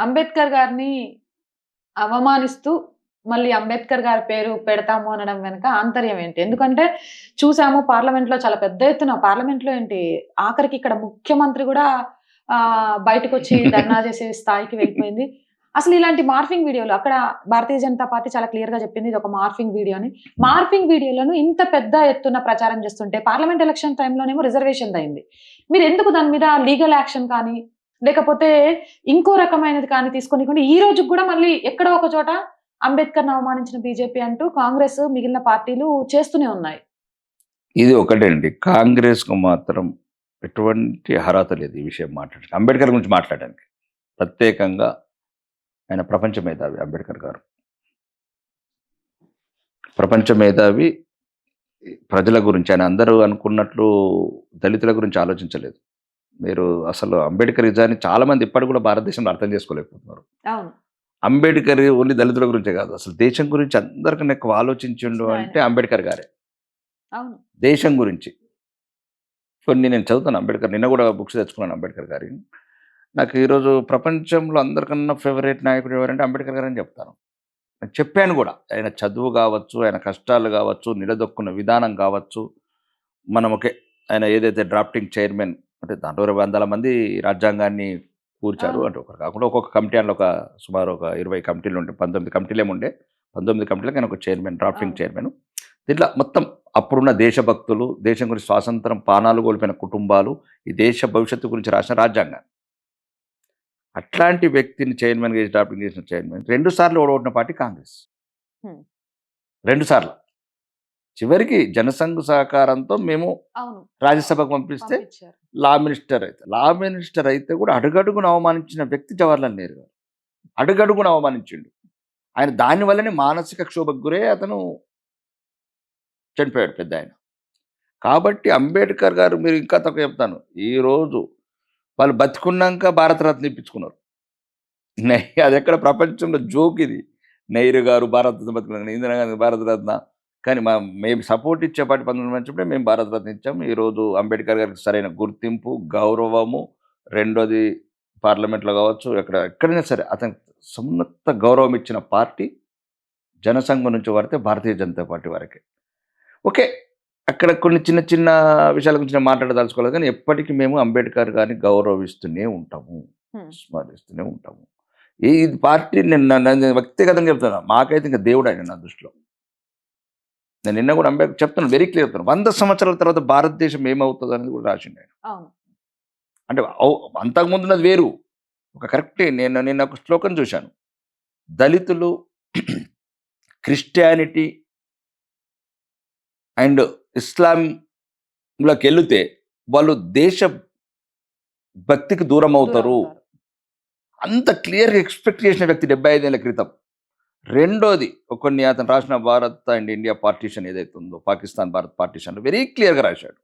అంబేద్కర్ గారిని అవమానిస్తూ మళ్ళీ అంబేద్కర్ గారి పేరు పెడతాము అనడం వెనుక ఆంతర్యం ఏంటి? ఎందుకంటే చూసాము పార్లమెంట్లో చాలా పెద్ద ఎత్తున పార్లమెంట్లో ఏంటి? ఆఖరికి ఇక్కడ ముఖ్యమంత్రి కూడా ఆ బయటకు వచ్చి ధర్నా చేసే స్థాయికి వెళ్ళిపోయింది. అసలు ఇలాంటి మార్ఫింగ్ వీడియోలు అక్కడ భారతీయ జనతా పార్టీ చాలా క్లియర్గా చెప్పింది ఇది ఒక మార్ఫింగ్ వీడియో అని. మార్ఫింగ్ వీడియోలను ఇంత పెద్ద ఎత్తున ప్రచారం చేస్తుంటే పార్లమెంట్ ఎలక్షన్ టైంలోనేమో రిజర్వేషన్ అయింది మీరు ఎందుకు దాని మీద లీగల్ యాక్షన్ కానీ లేకపోతే ఇంకో రకమైనది కానీ తీసుకొని కొన్ని ఈ రోజు కూడా మళ్ళీ ఎక్కడో ఒక చోట అంబేద్కర్ అవమానించిన బీజేపీ అంటూ కాంగ్రెస్ మిగిలిన పార్టీలు చేస్తూనే ఉన్నాయి. ఇది ఒకటండి కాంగ్రెస్కు మాత్రం ఎటువంటి అర్హత లేదు ఈ విషయం మాట్లాడడానికి అంబేద్కర్ గురించి మాట్లాడడానికి. ప్రత్యేకంగా ఆయన ప్రపంచ మేధావి అంబేద్కర్ గారు. ప్రపంచ మేధావి ప్రజల గురించి ఆయన అందరూ అనుకున్నట్లు దళితుల గురించి ఆలోచించలేదు. మీరు అసలు అంబేద్కర్ నిజాన్ని చాలా మంది ఇప్పటికి కూడా భారతదేశంలో అర్థం చేసుకోలేకపోతున్నారు. అంబేద్కర్ ఓన్లీ దళితుల గురించే కాదు. అసలు దేశం గురించి అందరికన్నా ఎక్కువ ఆలోచించిండు. అంటే అంబేద్కర్ గారే. దేశం గురించి. కొన్ని నేను చదువుతాను అంబేద్కర్ నిన్న కూడా బుక్స్ తెచ్చుకున్నాను అంబేద్కర్ గారి. నాకు ఈరోజు ప్రపంచంలో అందరికన్నా ఫేవరెట్ నాయకుడు ఎవరంటే అంబేద్కర్ గారు అని చెప్తాను. నేను చెప్పాను కూడా. ఆయన చదువు కావచ్చు ఆయన కష్టాలు కావచ్చు నిలదొక్కున్న విధానం కావచ్చు. మనం ఒకే ఆయన ఏదైతే డ్రాఫ్టింగ్ చైర్మన్ అంటే దాంట్లో ఇరవై వందల మంది రాజ్యాంగాన్ని కూర్చారు. అంటే ఒకరు కాకుండా ఒక్కొక్క కమిటీ అందులో ఒక సుమారు ఒక ఇరవై కమిటీలు ఉండే పంతొమ్మిది కమిటీలు ఏముండే పంతొమ్మిది కమిటీలకు ఆయన ఒక చైర్మన్ డ్రాఫ్టింగ్. చైర్మన్ దీంట్లో మొత్తం అప్పుడున్న దేశభక్తులు దేశం గురించి స్వాతంత్రం పానాలు కోల్పోయిన కుటుంబాలు ఈ దేశ భవిష్యత్తు గురించి రాసిన రాజ్యాంగం అట్లాంటి వ్యక్తిని చైర్మన్ చేసి డ్రాఫ్టింగ్ చేసిన చైర్మన్ రెండు సార్లు ఓడగొట్టిన పార్టీ కాంగ్రెస్. రెండు సార్లు చివరికి జనసంఘ సహకారంతో మేము రాజ్యసభకు పంపిస్తే. లా మినిస్టర్ అయితే లా మినిస్టర్ అయితే కూడా అడుగడుగున అవమానించిన వ్యక్తి జవహర్లాల్ నెహ్రూ గారు. అడుగడుగున అవమానించిండు. ఆయన దానివల్లనే మానసిక క్షోభకు గురే అతను చనిపోయాడు పెద్ద ఆయన. కాబట్టి అంబేద్కర్ గారు మీరు ఇంకా తక్కువ చెప్తాను. ఈరోజు వాళ్ళు బతికున్నాక భారతరత్న ఇప్పించుకున్నారు. అది ఎక్కడ ప్రపంచంలో జోక్ ఇది. నెహ్రూ గారు భారతరత్న బతుకున్నారు. ఇందిరాగాంధీ భారతరత్న కానీ మా మేము సపోర్ట్ ఇచ్చే పార్టీ పంతొమ్మిది మంచిప్పుడే మేము భారతరత్న ఇచ్చాము ఈరోజు అంబేద్కర్ గారికి సరైన గుర్తింపు గౌరవము రెండోది పార్లమెంట్లో కావచ్చు ఎక్కడ ఎక్కడైనా సరే అతనికి సమున్నత గౌరవం ఇచ్చిన పార్టీ జనసంఘం నుంచి పడితే భారతీయ జనతా పార్టీ వరకే. ఓకే అక్కడ కొన్ని చిన్న చిన్న విషయాల గురించి నేను మాట్లాడదలుచుకోలేదు కానీ ఎప్పటికీ మేము అంబేద్కర్ గారిని గౌరవిస్తూనే ఉంటాము. స్మరిస్తూనే ఉంటాము. ఈ పార్టీ నేను వ్యక్తిగతంగా చెప్తున్నా మాకైతే ఇంకా దేవుడు ఆయన నా దృష్టిలో. నేను నిన్న కూడా అంబేద్కర్ చెప్తున్నాను వెరీ క్లియర్ చెప్తాను వంద సంవత్సరాల తర్వాత భారతదేశం ఏమవుతుంది అనేది కూడా రాసిండు ఆయన అంటే ఔ- అంతకుముందు ఉన్నది వేరు. ఒక కరెక్టే నేను నిన్న ఒక శ్లోకం చూశాను. దళితులు క్రిస్టియానిటీ అండ్ ఇస్లాంలోకి వెళితే వాళ్ళు దేశ భక్తికి దూరం అవుతారు దూరం అవుతారు. అంత క్లియర్గా ఎక్స్పెక్ట్ చేసిన వ్యక్తి డెబ్బై ఐదేళ్ళ క్రితం. రెండోది కొన్ని అతను రాసిన భారత్ అండ్ ఇండియా పార్టీషన్ ఏదైతే ఉందో పాకిస్తాన్ భారత్ పార్టీషన్ వెరీ క్లియర్గా రాశాడు.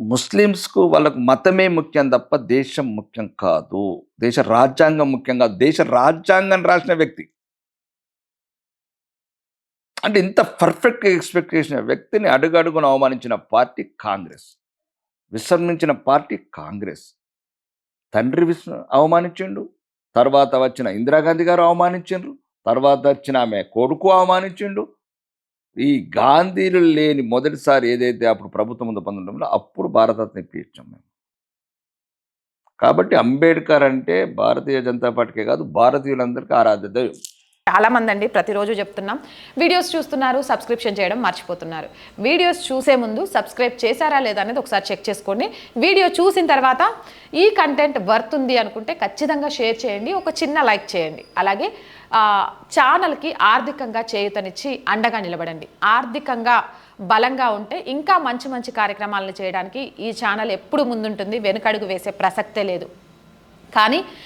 ముస్లిమ్స్కు వాళ్ళకు మతమే ముఖ్యం తప్ప దేశం ముఖ్యం కాదు. దేశ రాజ్యాంగం ముఖ్యం కాదు. దేశ రాజ్యాంగం రాసిన వ్యక్తి. అంటే ఇంత పర్ఫెక్ట్గా ఎక్స్పెక్ట్ చేసిన వ్యక్తిని అడుగడుగున అవమానించిన పార్టీ కాంగ్రెస్. విసర్మించిన పార్టీ కాంగ్రెస్. తండ్రి విస్ అవమానించిండు. తర్వాత వచ్చిన ఇందిరాగాంధీ గారు అవమానించిండ్రు. తర్వాత వచ్చిన ఆమె కొడుకు అవమానించిండు. ఈ గాంధీలు లేని మొదటిసారి ఏదైతే అప్పుడు ప్రభుత్వం ముందు పొందడంలో అప్పుడు భారతరత్న ఇప్పించాం మేము. కాబట్టి అంబేద్కర్ అంటే భారతీయ జనతా పార్టీకే కాదు భారతీయులందరికీ ఆరాధ్య దైవం. చాలామంది అండి ప్రతిరోజు చెప్తున్నాం. వీడియోస్ చూస్తున్నారు సబ్స్క్రిప్షన్ చేయడం మర్చిపోతున్నారు. వీడియోస్ చూసే ముందు సబ్స్క్రైబ్ చేశారా లేదా అనేది ఒకసారి చెక్ చేసుకోండి. వీడియో చూసిన తర్వాత ఈ కంటెంట్ వర్త్ ఉంది అనుకుంటే ఖచ్చితంగా షేర్ చేయండి ఒక చిన్న లైక్ చేయండి. అలాగే ఛానల్కి ఆర్థికంగా చేయూతనిచ్చి అండగా నిలబడండి. ఆర్థికంగా బలంగా ఉంటే ఇంకా మంచి మంచి కార్యక్రమాలను చేయడానికి ఈ ఛానల్ ఎప్పుడు ముందుంటుంది వెనుకడుగు వేసే ప్రసక్తే లేదు. కానీ